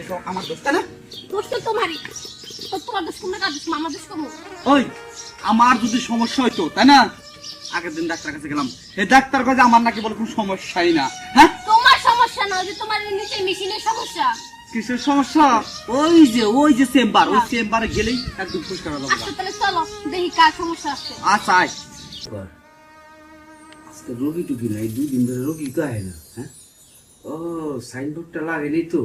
তো আমার দোষ না? দোষ তো তোমারই। তো ওই যদি সমস্যা হইতো তাই না? আগের দিন ডাক্তার কাছে গেলাম। এই ডাক্তার কাছে আমার নাকি বলে কোনো সমস্যাই না হ্যাঁ? তোমার সমস্যা না যে তোমার নিচে মেশিনের সমস্যা। কিসের সমস্যা? ওই যে ওই যে চেম্বার ওই চেম্বারে গেলেই একদম পরিষ্কার হয়ে আচ্ছা তাহলে চলো দেখি কার সমস্যা আছে। আচ্ছা আয়। আজকে রোগী টুকি নাই দুই দিন ধরে রোগী তো আয় না হ্যাঁ? ও সাইনবোর্ডটা লাগেনি তো।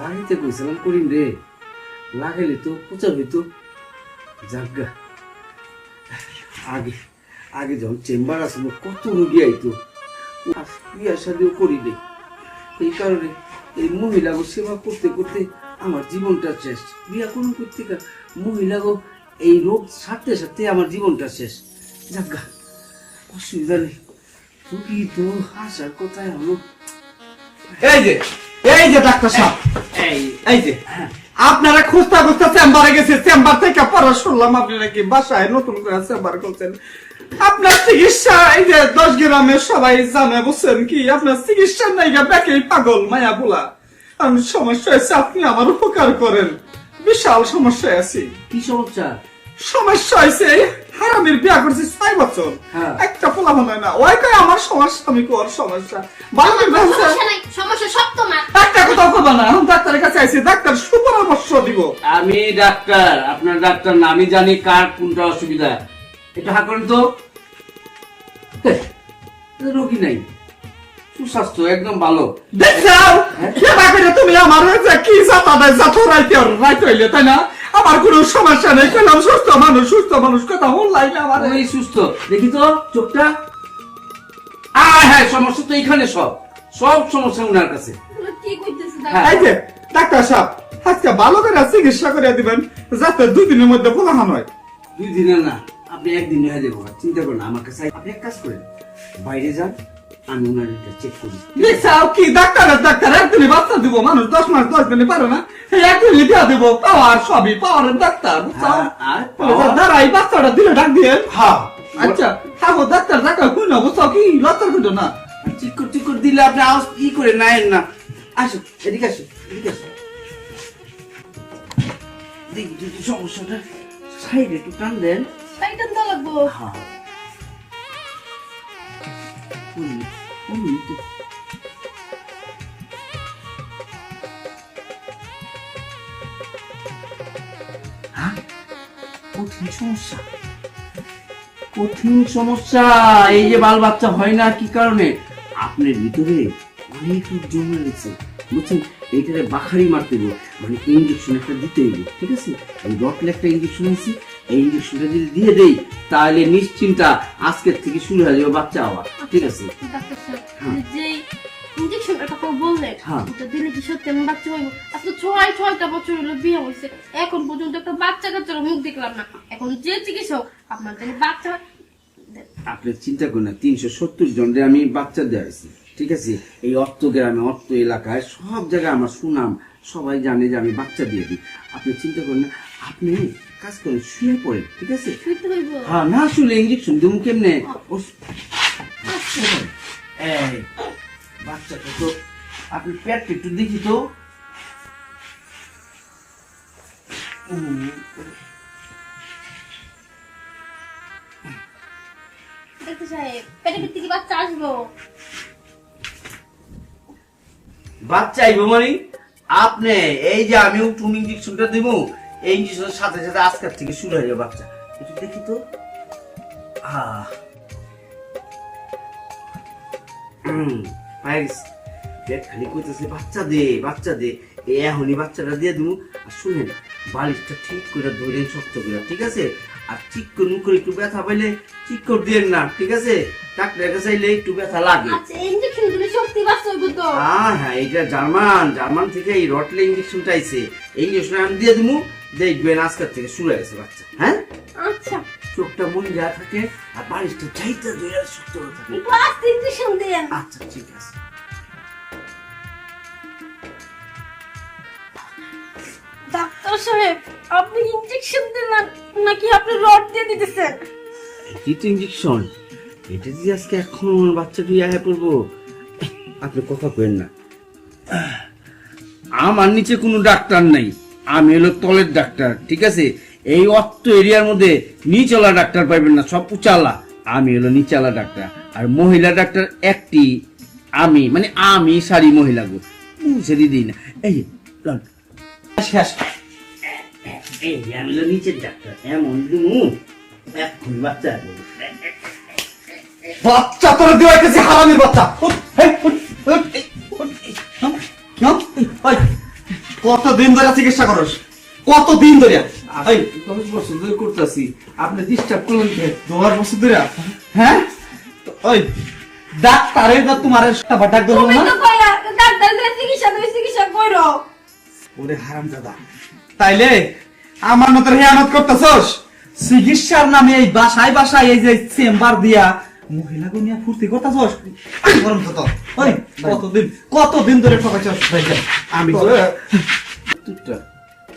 লাগাইতে কইছিলাম, করিম রে, লাগাইলে তো পচা হইতো যাজ্ঞা আগে আগে যখন চেম্বার আসলো কত রোগী আইতো। বিয়ার সাথেও করি রে এই কারণে এই মহিলাগো সেবা করতে করতে আমার জীবনটা শেষ। বিয়া কোন করতে মহিলাগো এই রোগ সারতে সারতে আমার জীবনটা শেষ। যাজ্ঞা অসুবিধা নেই। তো আসার কোথায় হলো। এই যে এই যে ডাক্তার সাহেব। এই। যে আপনারা খুঁজতে খুঁজতে চেম্বারে গেছে চেম্বার থেকে পরে শুনলাম আপনি নাকি বাসায় নতুন করে চেম্বার করছেন আপনার চিকিৎসা এই যে দশ গ্রামের সবাই জানে বুঝছেন কি? আপনার চিকিৎসা নাই ব্যাকে পাগল মায়া বলা আমি সমস্যা হয়েছে আপনি আমার উপকার করেন। বিশাল সমস্যায় আছি। কি সমস্যা? সমস্যা হয়েছে। হারামির বিয়া করছি ছয় বছর। হ্যাঁ। একটা পোলা হয় না। ওই কয় আমার সমস্যা আমি কোর সমস্যা? বাংলার সমস্যা সব তোমার। একটা কথা করবা না এখন ডাক্তারের কাছে আইছি ডাক্তার সুপরামর্শ দিব। আমি ডাক্তার আপনার ডাক্তার না আমি জানি কার কোনটা অসুবিধা। এটা হা করেন তো। রোগী নাই। সুস্বাস্থ্য একদম ভালো। দেখছাও কেবা তুমি আমার কি জাতা দেয় জাতো রাইতে রাইত হইলে তাই না? আমার কোনো সমস্যা নেই। কেলাম সুস্থ মানুষ সুস্থ মানুষ। কথা বললাই না আমার। ওই সুস্থ। দেখি তো চোখটা। আয় হ্যাঁ সমস্যা তো এইখানে সব। সব সমস্যা উনার কাছে। কি কইতেছে হ্যাঁ। এই যে ডাক্তার সাহেব আজকে ভালো করে চিকিৎসা করে দিবেন যাতে দুই দিনের মধ্যে ফলাহান হয়। দুই দিনের না আপনি একদিন হয়ে যাব চিন্তা করেন আমার কাছে আপনি এক কাজ করেন। বাইরে যান আমি ওনার চেক করি। দেখছাও কি? ডাক্তারের ডাক্তার একদিনই বাচ্চা দিব মানুষ দশ মাস দশ দিনে পারে না। এই একদিনই দিয়া দিব পাওয়ার সবই ডাক্তার হ্যাঁ, আর পাওয়ার- দাঁড়াই বাচ্চাটা দিলে ডাক দিয়ে। হ্যাঁ। আচ্ছা থাকো ডাক্তার ডাক্তার কই না বুঝছ কি? লতার কইতো না। চিকুর চিকুর দিলে আপনি আওয়াজ ই করে নায়েন না। আসো এদিকে আসো এদিকে আসো। দেখি সমস্যাটা। সাইডে একটু টান দেন। সাইটান তো লাগবো? হ্যাঁ। তো। হ্যাঁ? কঠিন সমস্যা কঠিন সমস্যা এই যে বাল বাচ্চা হয় না, কি কারণে? আপনার ভিতরে অনেক জমে রয়েছে বুঝছেন? এইটারে বাখারি মারতে হবে মানে ইঞ্জেকশন একটা দিতে ঠিক আছে? এই রটলে একটা ইঞ্জেকশন আছে এই ইঞ্জেকশনটা যদি দিয়ে দেই, তাহলে নিশ্চিন্তা আজকের থেকে শুরু হয়ে যাবে বাচ্চা হওয়া। ঠিক আছে। ডাক্তার হ্যাঁ। যে কথা বললেন হ্যাঁ। ওটা দিলে কি সত্যি আমি বাচ্চা হইব? আজকে ছয় ছয়টা বছর হলো বিয়ে হয়েছে এখন পর্যন্ত একটা বাচ্চা কাচ্চার মুখ দেখলাম না। এখন যে চিকিৎসা হোক আপনার যদি বাচ্চা আপনি চিন্তা করেন না তিনশো সত্তর জনের আমি বাচ্চা দেওয়া হয়েছি ঠিক আছে? এই অর্থ গ্রামে অর্থ এলাকায় সব জায়গায় আমার সুনাম সবাই জানে যে আমি বাচ্চা দিয়ে দিই। আপনি চিন্তা করেন না আপনি কাজ করেন শুয়ে পড়েন ঠিক আছে? হ্যাঁ না শুলে ইঞ্জেকশন দেবো কেমনে? ও- এই বাচ্চাটা তো আপনি পেটটা একটু দেখি তো। বাচ্চা আইব মানে? আপনি এই যে আমি উঠুন ইঞ্জেকশনটা দেব এই ইঞ্জেকশনের সাথে সাথে আজকের থেকে শুরু হয়ে যাবে বাচ্চা। একটু দেখি তো। আহ। পায়ে গেছে। পেট খালি কইতেছে বাচ্চা দে বাচ্চা দে। এখনই বাচ্চাটা দিয়ে দিব আর শুনেন বালিশটা ঠিক করে ধরেন শক্ত করে ঠিক আছে? আর ঠিক করে মুখ করে একটু ব্যথা পাইলে ঠিক করে দিয়েন না ঠিক আছে? ডাক্তারের কাছে চাইলে একটু ব্যথা লাগে। আচ্ছা হ্যাঁ হ্যাঁ এটা জার্মান জার্মান থেকে এই রটলে ইঞ্জেকশনটা আইছে। এই ইঞ্জেকশন আমি দিয়ে দিমু। দেখবেন আজকের থেকে শুরু হয়েছে বাচ্চা হ্যাঁ? চোখটা মন যা থাকে আর বালিশটা চাইতে ধরে শক্ত থাকে। একটু আস্তে ইঞ্জেকশন দেন। আচ্ছা ঠিক আছে। ডাক্তার সাহেব আপনি ইঞ্জেকশন দিলেন নাকি আপনি রড দিয়ে দিতেছেন? এটা ইঞ্জেকশন এটা যদি আজকে এখন আমার বাচ্চাটা ইয়া হয়ে পড়ব। আপনি কথা কেন না। আমার নিচে কোনো ডাক্তার নাই। আমি হলো তলের ডাক্তার ঠিক আছে? এই অত্ত এরিয়ার মধ্যে নিচলা ডাক্তার পাইবেন না, সব উচালা। আমি হলো নিচালা ডাক্তার, আর মহিলা ডাক্তার একটি আমি মানে আমি সারি মহিলা গো, বুঝে দিই না। এই বাচ্চা কতদিন ধরে চিকিৎসা করস? কতদিন ধরে? এই, দশ বছর ধরে করতেছি? আপনি ডিস্টার্ব করলেন কে? দশ বছর ধরে? হ্যাঁ? ওই ডাক্তারে না তোমার সাবা ডাক দেবো না? ডাক্তার চিকিৎসা তুমি চিকিৎসা করো। ওরে হারাম দাদা তাইলে আমার মতো হেয়ানত করতেছস? চিকিৎসার নামে এই বাসায় বাসায় এই যে চেম্বার দিয়া মহিলা গুনিয়া ফুর্তি করতেছস? গরম তো তো। ওই কতদিন কতদিন ধরে ঠকাইছস? ভাইজান আমি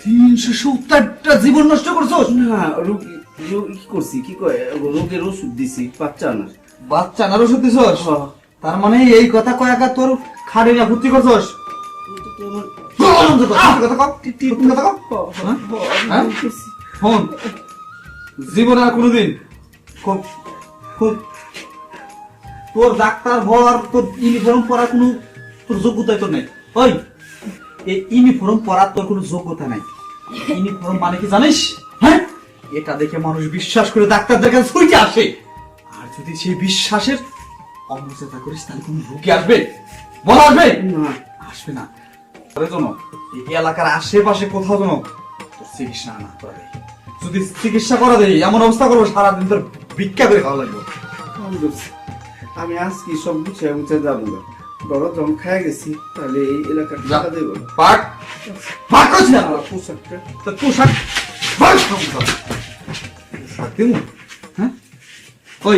তিনশো সত্তরটা জীবন নষ্ট করছস? না রোগী রোগী কি করছি কি কয়? রোগের ওষুধ দিছি বাচ্চা না বাচ্চা না ওষুধ দিছস? হ্যাঁ। তার মানে এই কথা কয়াকা তোর খাড়ে না ফুর্তি করছস? জীবনে আর কোনোদিন খুব খুব তোর ডাক্তার হওয়ার তোর ইউনিফর্ম পরার কোনো তোর যোগ্যতা তোর নাই। ওই এই ইউনিফর্ম পরার তোর কোনো যোগ্যতা নাই। ইউনিফর্ম মানে কি জানিস? হ্যাঁ? এটা দেখে মানুষ বিশ্বাস করে ডাক্তারদের কাছে ছুটে আসে। আর যদি সেই বিশ্বাসের অমর্যাদা করিস তাহলে কোন রুগী আসবে? বলা আসবে? আসবে না। তাহলে জন্য? এই এলাকার আশেপাশে কোথাও যেন চিকিৎসা না করা দেয় যদি চিকিৎসা করা দেয় এমন অবস্থা করব সারাদিন তোর ভিক্ষা করে খাওয়া লাগবে। আমি আজকে সব গুছিয়ে গুছিয়ে যাব না। বড় জম খাই গেছি তাহলে এই এলাকার। টাকা দেবো পাক। দিমু হ্যাঁ ওই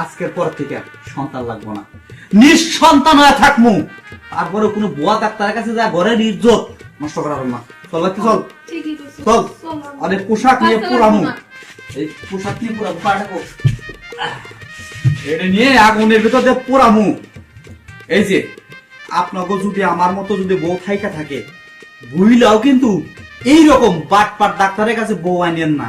আজকের পর থেকে সন্তান লাগবো না। নিঃসন্তান হয়ে থাকমু তারপরে কোনো বুয়া ডাক্তারের কাছে যা ঘরে নির্জত নষ্ট করা হবে না। চল বাচ্চা চল। চল। আরে পোশাক নিয়ে পুরামু এই পোশাক নিয়ে পুরামু পাঠাবো এটা নিয়ে আগুনের ভিতর দিয়ে পোড়ামু। এই যে আপনাকে যদি আমার মতো যদি বউ থাইকা থাকে, বুইলাও কিন্তু এইরকম বাটপাট বাট পাট ডাক্তারের কাছে বউ আনিয়েন না।